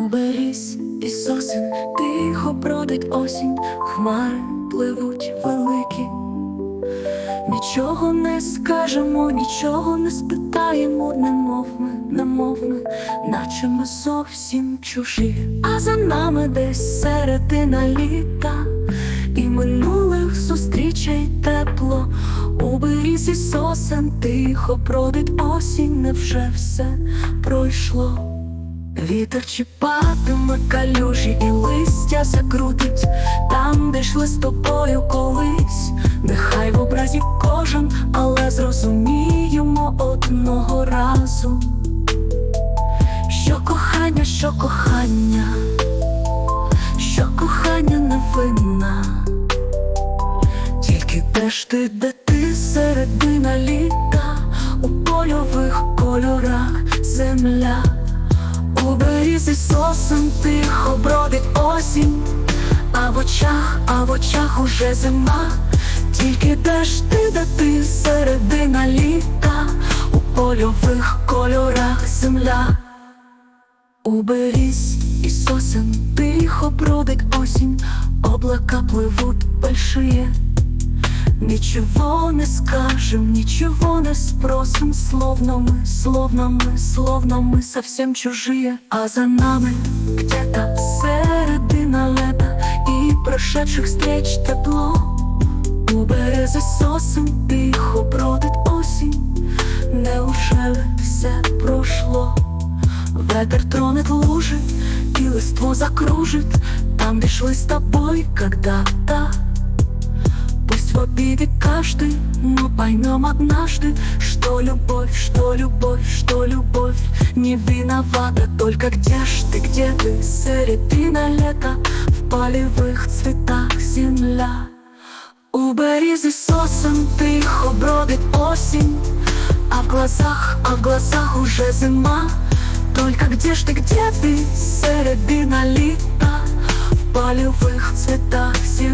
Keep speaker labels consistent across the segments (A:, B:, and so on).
A: Уберись із сосен, тихо бродить осінь, хмари пливуть великі. Нічого не скажемо, нічого не спитаємо, немов ми, немов ми, наче ми зовсім чужі. А за нами десь середина літа, і минулих зустрічей тепло. У берізі сосен тихо бродить осінь, невже все пройшло. Вітер чіпатиме калюжі і листя закрутить. Там, де йшли з тобою колись. Нехай в образі кожен, але зрозуміємо одного разу, що кохання, що кохання, що кохання невинна, тільки де ж ти, де ти середина літа, у польових кольорах земля. У сосен тихо бродить осінь, а в очах, а в очах уже зима, тільки де ж ти, де ти середина літа, у польових кольорах земля. У берізі сосен тихо бродить осінь, облака пливуть большие. Ничего не скажем, ничего не спросим Словно мы, словно мы, словно мы совсем чужие А за нами где-то середина лета И прошедших встреч тепло У берези сосен тихо бродить осінь Неужели все прошло? Ветер тронет лужи и листву закружит Там, где шли с тобой когда-то Пусть В обиде каждый, но поймем однажды Что любовь, что любовь, что любовь Не виновата, только где ж ты, где ты? Середина лета, в полевых цветах земля. У березы сосен тихо бродит осень А в глазах, а в глазах уже зима. Только где ж ты, где ты, середина літа В полевых цветах земля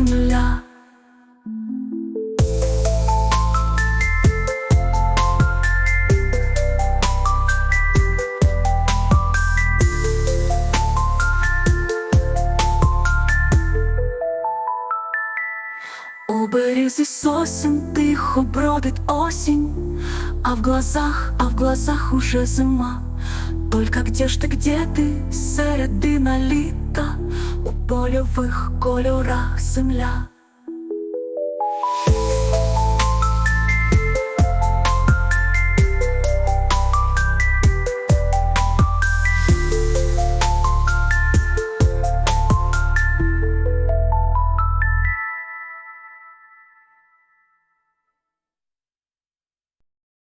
A: березі сосен тихо бродить осінь, а в глазах, а в глазах уже зима. Только где ж ты, где ты, середина літа, у польових кольорах земля.